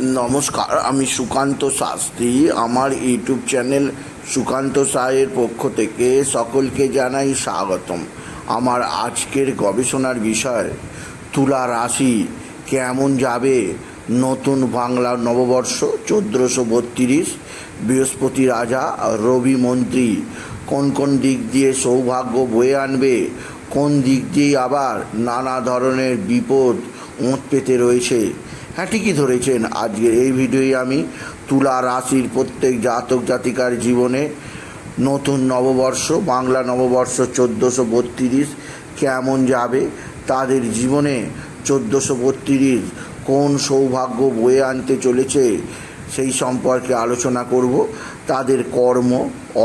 নমস্কার, আমি সুকান্ত শাস্ত্রী। আমার ইউটিউব চ্যানেল সুকান্ত সাহের পক্ষ থেকে সকলকে জানাই স্বাগতম। আমার আজকের গবেষণার বিষয়, তুলা রাশি কেমন যাবে? নতুন বাংলা নববর্ষ, চোদ্দোশো বত্রিশ। বৃহস্পতি রাজা, রবি মন্ত্রী, কোন কোন দিক দিয়ে সৌভাগ্য বয়ে আনবে? কোন দিক দিয়ে আবার নানা ধরনের বিপদ ওঁত পেতে রয়েছে? হ্যাঁ ঠিকই ধরেছেন। আজকের এই ভিডিওয়ে আমি তুলা রাশির প্রত্যেক জাতক জাতিকার জীবনে নতুন নববর্ষ, বাংলা নববর্ষ চোদ্দোশো বত্রিশ কেমন যাবে, তাদের জীবনে চোদ্দোশো বত্রিশ কোন সৌভাগ্য বয়ে আনতে চলেছে সেই সম্পর্কে আলোচনা করব। তাদের কর্ম,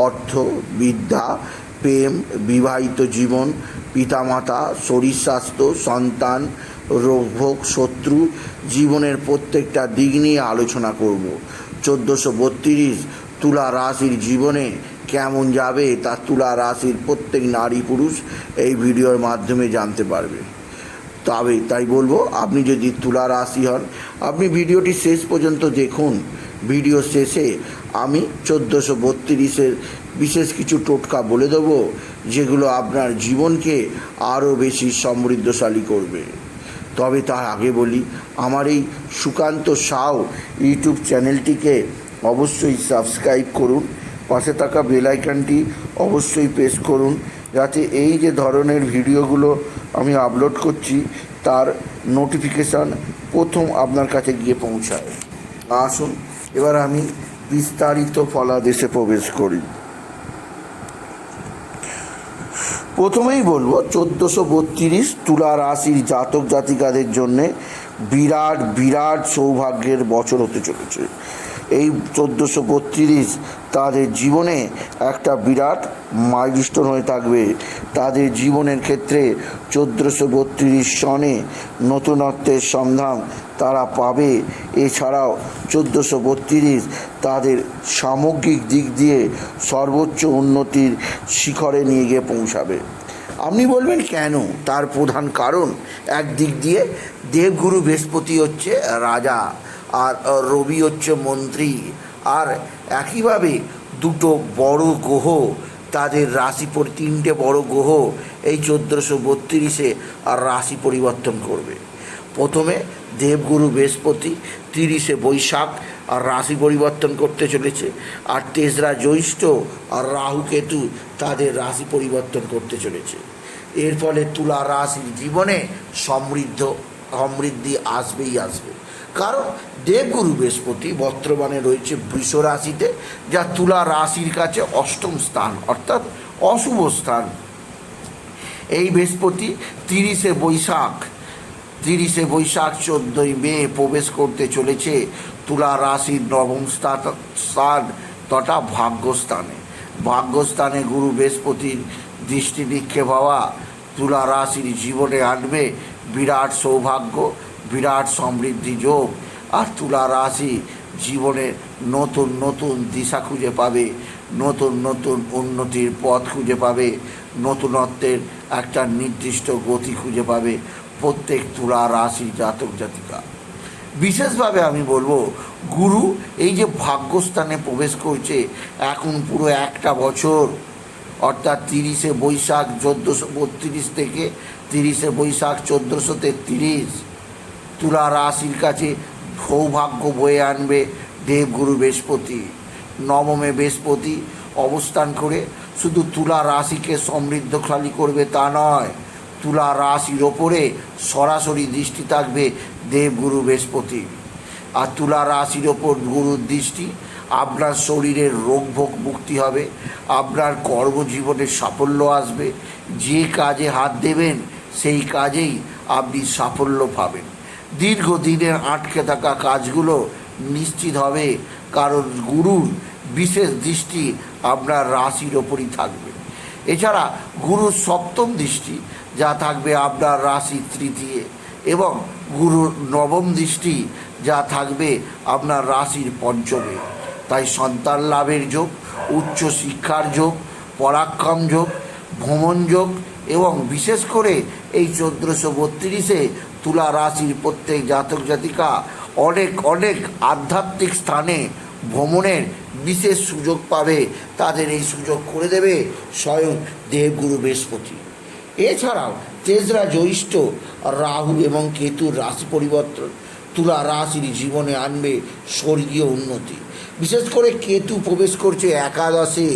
অর্থ, বিদ্যা, প্রেম, বিবাহিত জীবন, পিতামাতা, শরীর স্বাস্থ্য, সন্তান রোগভোগ শত্রু জীবনের প্রত্যেকটা দিক নিয়ে আলোচনা করব। চোদ্দোশো বত্রিশ তুলা রাশির জীবনে কেমন যাবে তা তুলা রাশির প্রত্যেক নারী পুরুষ এই ভিডিওর মাধ্যমে জানতে পারবে। তবে তাই বলব, আপনি যদি তুলা রাশি হন, আপনি ভিডিওটি শেষ পর্যন্ত দেখুন। ভিডিও শেষে আমি চোদ্দোশো বত্রিশের বিশেষ কিছু টোটকা বলে দেবো, যেগুলো আপনার জীবনকে আরও বেশি সমৃদ্ধশালী করবে। তবে তার আগে বলি, আমার এই সুকান্ত সাউ ইউটিউব চ্যানেলটিকে অবশ্যই সাবস্ক্রাইব করুন, পাশে থাকা বেল আইকনটি অবশ্যই প্রেস করুন, যাতে এই যে ধরনের ভিডিওগুলো আমি আপলোড করছি, তার নোটিফিকেশান প্রথম আপনার কাছে গিয়ে পৌঁছায়। আসুন, এবার আমি বিস্তারিত ফলাদেশে প্রবেশ করি। প্রথমেই বলব, চোদ্দোশো বত্রিশ তুলা রাশির জাতক জাতিকাদের জন্যে বিরাট বিরাট সৌভাগ্যের বছর হতে চলেছে। এই চোদ্দোশো বত্রিশ তাদের জীবনে একটা বিরাট মাইলস্টোন হয়ে থাকবে। তাদের জীবনের ক্ষেত্রে চোদ্দোশো বত্রিশ সনে নতুনত্বের সন্ধান তারা পাবে। এছাড়াও চোদ্দোশো বত্রিশ তাদের সামগ্রিক দিক দিয়ে সর্বোচ্চ উন্নতির শিখরে নিয়ে গিয়ে পৌঁছাবে। আপনি বলবেন কেন? তার প্রধান কারণ এক দিক দিয়ে দেবগুরু বৃহস্পতি হচ্ছে রাজা। আর রবি হচ্ছে মন্ত্রী। আর একইভাবে দুটো বড় গ্রহ, তাদের রাশি পরি তিনটে বড় গ্রহ এই চোদ্দোশো বত্রিশে আর রাশি পরিবর্তন করবে। প্রথমে দেবগুরু বৃহস্পতি, তিরিশে বৈশাখ আর রাশি পরিবর্তন করতে চলেছে। আর তেসরা জ্যৈষ্ঠ আর রাহু কেতু তাদের রাশি পরিবর্তন করতে চলেছে। এর ফলে তুলা রাশির জীবনে সমৃদ্ধ, সমৃদ্ধি আসবেই আসবে। কারণ দেবগুরু বৃহস্পতি বর্তমানে রয়েছে বৃষ রাশিতে যা তুলা রাশির কাছে অষ্টম স্থান, অর্থাৎ অশুভ স্থান। এই বৃহস্পতি তিরিশে বৈশাখ তিরিশে বৈশাখ চোদ্দোই মে প্রবেশ করতে চলেছে তুলা রাশির নবম স্থান তথা ভাগ্যস্থানে। ভাগ্যস্থানে গুরু বৃহস্পতির দৃষ্টি নিক্ষেপ হওয়া তুলা রাশির জীবনে আনবে বিরাট সৌভাগ্য বিরাট সমৃদ্ধি যোগ আর তুলা রাশি জীবনে নতুন নতুন দিশা খুঁজে পাবে, নতুন নতুন উন্নতির পথ খুঁজে পাবে, নতুনত্বের একটা নির্দিষ্ট গতি খুঁজে পাবে প্রত্যেক তুলা রাশি জাতক জাতিকা। বিশেষভাবে আমি বলব, গুরু এই যে ভাগ্যস্থানে প্রবেশ করছে, এখন পুরো একটা বছর, অর্থাৎ তিরিশে বৈশাখ চোদ্দোশো বত্রিশ থেকে তিরিশে বৈশাখ চোদ্দোশো তেত্রিশ তুলা রাশির কাছে সৌভাগ্য বয়ে আনবে দেবগুরু বৃহস্পতি। নবমে বৃহস্পতি অবস্থান করে শুধু তুলা রাশিকে সমৃদ্ধশালী করবে তা নয়, তুলা রাশির ওপরে সরাসরি দৃষ্টি থাকবে দেবগুরু বৃহস্পতি। আর তুলা রাশির ওপর গুরুর দৃষ্টি আপনার শরীরের রোগ ভোগ মুক্তি হবে, আপনার কর্মজীবনে সাফল্য আসবে, যে কাজে হাত দেবেন সেই কাজেই আপনি সাফল্য পাবেন। দীর্ঘদিনের আটকে থাকা কাজগুলো নিশ্চিত হবে, কারণ গুরুর বিশেষ দৃষ্টি আপনার রাশির ওপরই থাকবে। এছাড়া গুরুর সপ্তম দৃষ্টি, যা থাকবে আপনার রাশি তৃতীয়, এবং গুরুর নবম দৃষ্টি, যা থাকবে আপনার রাশির পঞ্চমে। তাই সন্তান লাভের যোগ, উচ্চ শিক্ষার যোগ, পরাক্রম যোগ, ভ্রমণ যোগ, এবং বিশেষ করে এই চোদ্দোশো বত্রিশে তুলা রাশির প্রত্যেক জাতক জাতিকা অনেক অনেক আধ্যাত্মিক স্থানে ভ্রমণের বিশেষ সুযোগ পাবে। তাদের এই সুযোগ করে দেবে স্বয়ং দেবগুরু বৃহস্পতি। এছাড়াও তেসরা জ্যৈষ্ঠ রাহু এবং কেতুর রাশি পরিবর্তন তুলা রাশির জীবনে আনবে স্বর্গীয় উন্নতি। বিশেষ করে কেতু প্রবেশ করছে একাদশে।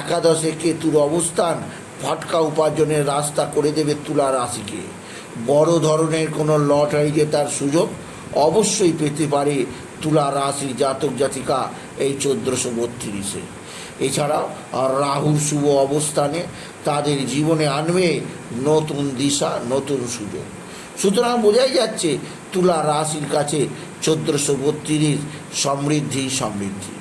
একাদশে কেতুর অবস্থান ফটকা উপার্জনের রাস্তা করে দেবে তুলা রাশিকে। বড় ধরনের কোনো লটারি জেতার সুযোগ অবশ্যই পেতে পারে তুলা রাশির জাতক জাতিকা এই চোদ্দোশো বত্রিশে। এছাড়াও রাহুর শুভ অবস্থানে তাদের জীবনে আনবে নতুন দিশা, নতুন সুযোগ। সুতরাং বোঝাই যাচ্ছে তুলা রাশির কাছে চোদ্দোশো বত্রিশ সমৃদ্ধি সমৃদ্ধি।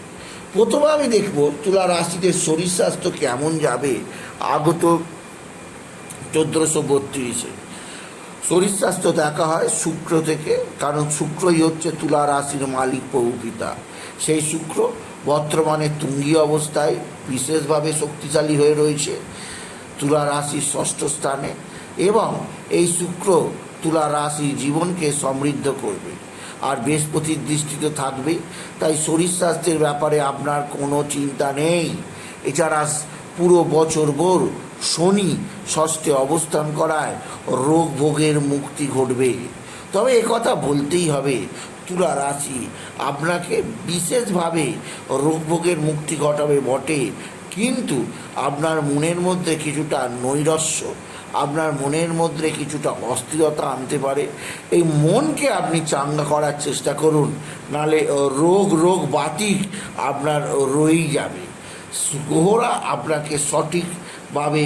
প্রথমে আমি দেখব তুলা রাশিতে শরীর স্বাস্থ্য কেমন যাবে আগত চোদ্দোশো বত্রিশে। শরীর স্বাস্থ্য দেখা হয় শুক্র থেকে, কারণ শুক্রই হচ্ছে তুলা রাশির মালিক প্রভু পিতা সেই শুক্র বর্তমানে তুঙ্গি অবস্থায় বিশেষভাবে শক্তিশালী হয়ে রয়েছে তুলা রাশির ষষ্ঠ স্থানে এবং এই শুক্র তুলা রাশির জীবনকে সমৃদ্ধ করবে আর বৃহস্পতির দৃষ্টি তো থাকবেই তাই শরীর স্বাস্থ্যের ব্যাপারে আপনার কোনো চিন্তা নেই। এছাড়া পুরো বছর ভোর শনি ষষ্ঠে অবস্থান করায় রোগ ভোগের মুক্তি ঘটবে। তবে কথা বলতেই হবে, তুলা রাশি, আপনাকে বিশেষভাবে রোগ ভোগের মুক্তি ঘটাবে বটে। কিন্তু আপনার মনের মধ্যে কিছুটা নৈরস্য, আপনার মনের মধ্যে কিছুটা অস্থিরতা আনতে পারে। এই মনকে আপনি চাঙ্গা করার চেষ্টা করুন, নালে রোগ রোগ বাতিক আপনার রয়েই যাবে। গ্রহরা আপনাকে সঠিকভাবে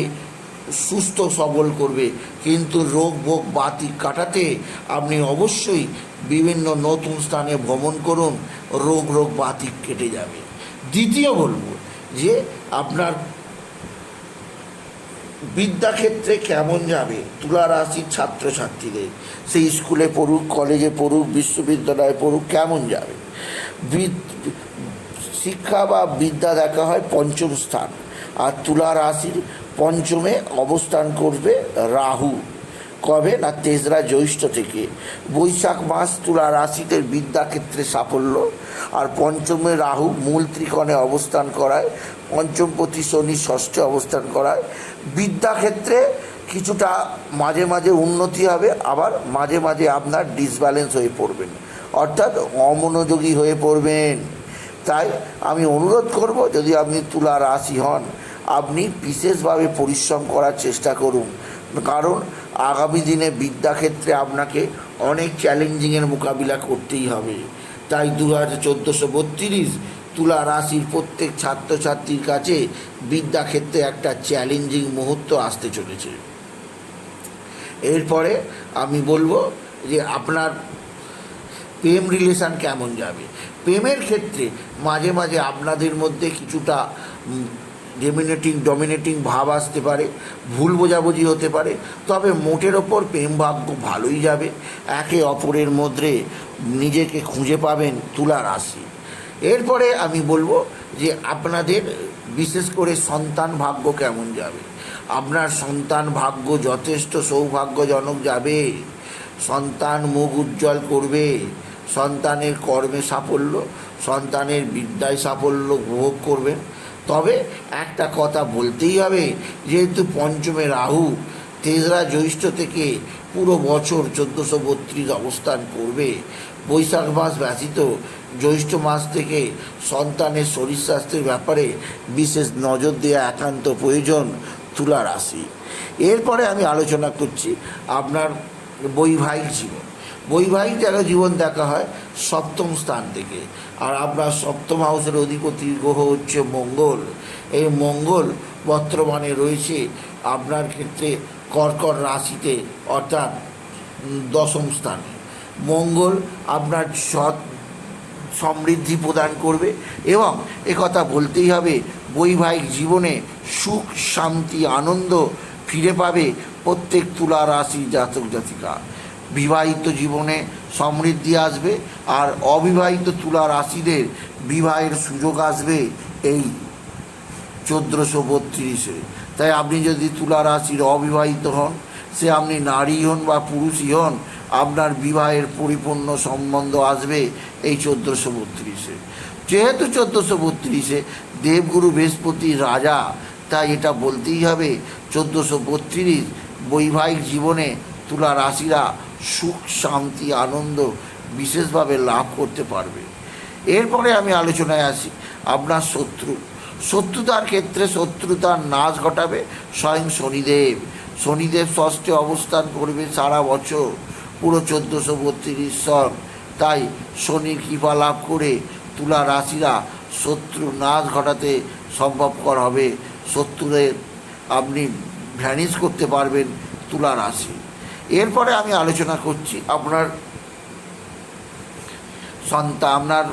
সুস্থ সবল করবে। কিন্তু রোগ ভোগ বাতিক কাটাতে আপনি অবশ্যই বিভিন্ন নতুন স্থানে ভ্রমণ করুন, রোগ রোগ বাতিক কেটে যাবে। দ্বিতীয় বলব যে আপনার বিদ্যাক্ষেত্রে কেমন যাবে? তুলা রাশির ছাত্রছাত্রীদের, সেই স্কুলে পড়ুক, কলেজে পড়ুক, বিশ্ববিদ্যালয়ে পড়ুক, কেমন যাবে? শিক্ষা বা বিদ্যা দেখা হয় পঞ্চম স্থান। আর তুলা রাশির পঞ্চমে অবস্থান করবে রাহু। কবে? না তেসরা জ্যৈষ্ঠ থেকে। বৈশাখ মাস তুলা রাশিদের বিদ্যাক্ষেত্রে সাফল্য। আর পঞ্চমে রাহু মূল ত্রিকোণে অবস্থান করায়। পঞ্চমপতি শনি ষষ্ঠে অবস্থান করায়। বিদ্যাক্ষেত্রে কিছুটা মাঝে মাঝে উন্নতি হবে, আবার মাঝে মাঝে আপনার ডিসব্যালেন্স হয়ে পড়বেন। অর্থাৎ অমনোযোগী হয়ে পড়বেন। তাই আমি অনুরোধ করব, যদি আপনি তুলা রাশি হন আপনি বিশেষভাবে পরিশ্রম করার চেষ্টা করুন। কারণ আগামী দিনে বিদ্যাক্ষেত্রে আপনাকে অনেক চ্যালেঞ্জিংয়ের মোকাবিলা করতেই হবে। তাই দু হাজার চোদ্দোশো বত্রিশ তুলা রাশির প্রত্যেক ছাত্রছাত্রীর কাছে বিদ্যাক্ষেত্রে একটা চ্যালেঞ্জিং মুহূর্ত আসতে চলেছে। এরপরে আমি বলব যে আপনার প্রেম রিলেশান কেমন যাবে? প্রেমের ক্ষেত্রে মাঝে মাঝে আপনাদের মধ্যে কিছুটা ডমিনেটিং ডমিনেটিং ভাব আসতে পারে, ভুল বোঝাবুঝি হতে পারে, তবে মোটের ওপর প্রেম ভাগ্য ভালোই যাবে। একে অপরের মধ্যে নিজেকে খুঁজে পাবেন তুলা রাশি। এরপরে আমি বলব যে আপনাদের বিশেষ করে সন্তান ভাগ্য কেমন যাবে? আপনার সন্তান ভাগ্য যথেষ্ট সৌভাগ্যজনক যাবে। সন্তান মুখ উজ্জ্বল করবে। সন্তানের কর্মে সাফল্য, সন্তানের বিদ্যায় সাফল্য উপভোগ করবেন। তবে একটা কথা বলতেই হবে, যেহেতু পঞ্চমে রাহু, তেসরা জ্যৈষ্ঠ থেকে পুরো বছর চোদ্দোশো বত্রিশ অবস্থান করবে। বৈশাখ মাস ব্যতীত জ্যৈষ্ঠ মাস থেকে সন্তানের শরীর স্বাস্থ্যের ব্যাপারে বিশেষ নজর দেওয়া একান্ত প্রয়োজন তুলা রাশি। এরপরে আমি আলোচনা করছি আপনার বৈবাহিক জীবন। বৈবাহিক জায়গা জীবন দেখা হয়, সপ্তম স্থান থেকে। আর আপনার সপ্তম হাউসের অধিপতি গ্রহ হচ্ছে মঙ্গল। এই মঙ্গল বর্তমানে রয়েছে আপনার ক্ষেত্রে কর্কট রাশিতে, অর্থাৎ দশম স্থানে। মঙ্গল আপনার সৎ সমৃদ্ধি প্রদান করবে এবং একথা বলতেই হবে, বৈবাহিক জীবনে সুখ, শান্তি, আনন্দ ফিরে পাবে প্রত্যেক তুলা রাশি জাতক জাতিকা। বিবাহিত জীবনে সমৃদ্ধি আসবে আর অবিবাহিত তুলা রাশিদের বিবাহের সুযোগ আসবে এই চোদ্দোশো বত্রিশে। তাই আপনি যদি তুলা রাশির অবিবাহিত হন, সে আপনি নারী হন বা পুরুষই হন, আপনার বিবাহের পরিপূর্ণ সম্বন্ধ আসবে এই চোদ্দোশো বত্রিশে। যেহেতু চোদ্দোশো বত্রিশে দেবগুরু বৃহস্পতি রাজা, তাই এটা বলতেই হবে, চোদ্দোশো বত্রিশ বৈবাহিক জীবনে তুলা রাশিরা সুখ, শান্তি, আনন্দ বিশেষভাবে লাভ করতে পারবে। এরপরে আমি আলোচনায় আসি, আপনার শত্রু। শত্রুতার ক্ষেত্রে শত্রুতার নাশ ঘটাবে স্বয়ং শনিদেব। শনিদেব ষষ্ঠে অবস্থান করবে সারা বছর, পুরো চোদ্দোশো বত্রিশ সন। তাই শনির কৃপা লাভ করে তুলা রাশিরা শত্রু নাশ ঘটাতে সম্ভবকর হবে। শত্রুদের আপনি ভ্যানিশ করতে পারবেন তুলা রাশি। এরপরে আমি আলোচনা করছি আপনার সন্তান, আপনার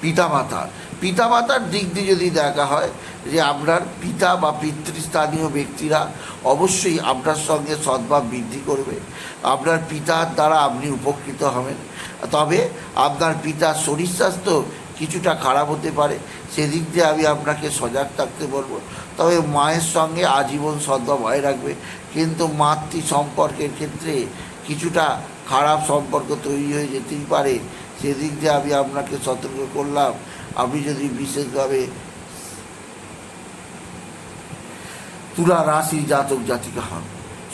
পিতামাতা পিতামাতার দিক দিয়ে যদি দেখা হয় যে আপনার পিতা বা পিতৃস্থানীয় ব্যক্তিরা অবশ্যই আপনার সঙ্গে সদ্ভাব বৃদ্ধি করবে, আপনার পিতার দ্বারা আপনি উপকৃত হবেন। তবে আপনার পিতার শরীর স্বাস্থ্য কিছুটা খারাপ হতে পারে, সেদিক দিয়ে আমি আপনাকে সজাগ থাকতে বলব। তবে মায়ের সঙ্গে আজীবন সদ্ভাব হয়ে রাখবে, কিন্তু মাতৃ সম্পর্কের ক্ষেত্রে কিছুটা খারাপ সম্পর্ক তৈরি হয়ে যেতেই পারে, সেদিক দিয়ে আমি আপনাকে সতর্ক করলাম। আপনি যদি বিশেষভাবে তুলা রাশির জাতক জাতিকা হন।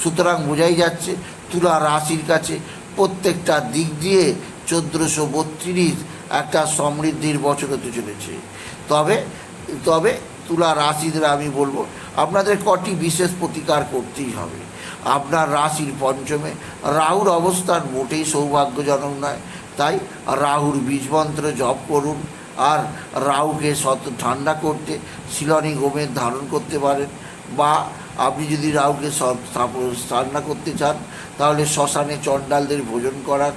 সুতরাং বোঝাই যাচ্ছে, তুলা রাশির কাছে প্রত্যেকটা দিক দিয়ে চোদ্দোশো বত্রিশ একটা সমৃদ্ধির বছর হতে চলেছে। তবে তবে তুলা রাশিদের আমি বলব, আপনাদের কটি বিশেষ প্রতিকার করতেই হবে। আপনার রাশির পঞ্চমে রাহুর অবস্থান মোটেই সৌভাগ্যজনক নয়। তাই রাহুর বীজমন্ত্র জপ করুন আর রাহুকে শত ঠান্ডা করতে, শিলনি গোমের ধারণ করতে পারেন বা আপনি যদি রাহুকে স- স্থাপ- ঠান্ডা করতে চান, তাহলে শ্মশানে চণ্ডালদের ভোজন করান।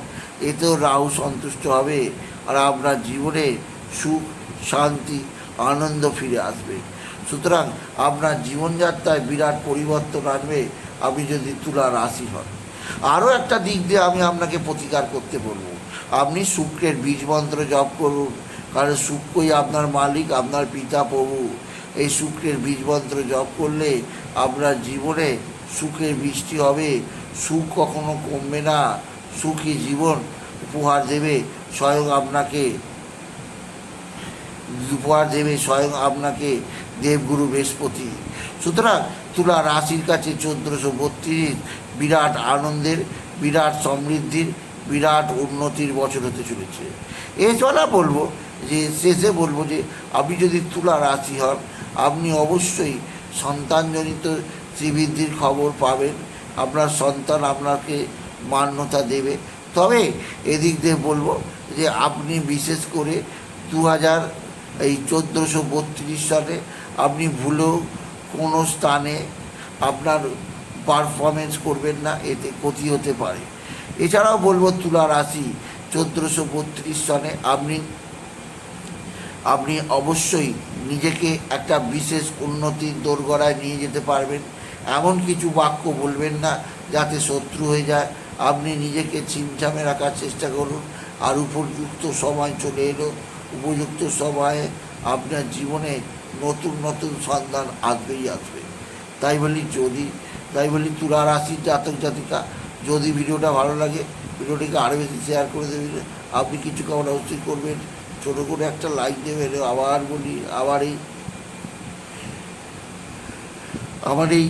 এতেও রাহু সন্তুষ্ট হবে আর আপনার জীবনে সুখ, শান্তি, আনন্দ ফিরে আসবে। সুতরাং আপনার জীবনযাত্রায় বিরাট পরিবর্তন আনবে আপনি যদি তুলা রাশি হন। আরও একটা দিক দিয়ে আমি আপনাকে প্রতিকার করতে বলব। আপনি শুক্রের বীজ মন্ত্র জপ করুন, কারণ শুক্রই আপনার মালিক, আপনার পিতা প্রভু। এই শুক্রের বীজ মন্ত্র জপ করলে আপনার জীবনে সুখের বৃষ্টি হবে, সুখ কখনো কমবে না। সুখী জীবন উপহার দেবে স্বয়ং আপনাকে। উপহার দেবে স্বয়ং আপনাকে দেবগুরু বৃহস্পতি। সুতরাং তুলা রাশির কাছে চোদ্দোশো বত্রিশ বিরাট আনন্দের, বিরাট সমৃদ্ধির, বিরাট উন্নতির বছর হতে চলেছে। এছাড়া বলব যে, শেষে বলব যে, আপনি যদি তুলা রাশি হন, আপনি অবশ্যই সন্তানজনিত শ্রীবৃদ্ধির খবর পাবেন। আপনার সন্তান আপনাকে মান্যতা দেবে। তবে এদিক দিয়ে বলব যে আপনি বিশেষ করে দু হাজার এই চোদ্দোশো বত্রিশ সালে আপনি ভুলেও কোনো স্থানে আপনার পারফরমেন্স করবেন না, এতে ক্ষতি হতে পারে। এছাড়াও বলব তুলা রাশি চোদ্দোশো বত্রিশ সনে আপনি আপনি অবশ্যই নিজেকে একটা বিশেষ উন্নতির দোরগড়ায় নিয়ে যেতে পারবেন। এমন কিছু বাক্য বলবেন না যাতে শত্রু হয়ে যায়। আপনি নিজেকে ছিমছামে রাখার চেষ্টা করুন। আর উপযুক্ত সময় চলে এলো। উপযুক্ত সময়ে আপনার জীবনে নতুন নতুন সন্ধান আসবেই আসবে। তাই বলি যদি, তাই বলি তুলা রাশির জাতক জাতিকা, যদি ভিডিওটা ভালো লাগে, ভিডিওটিকে আরও বেশি শেয়ার করে দেবেন। আপনি কিছু কেমন অবশ্যই করবেন। ছোটো করে একটা লাইক দেবেন। আবার বলি, আবার এই, আমার এই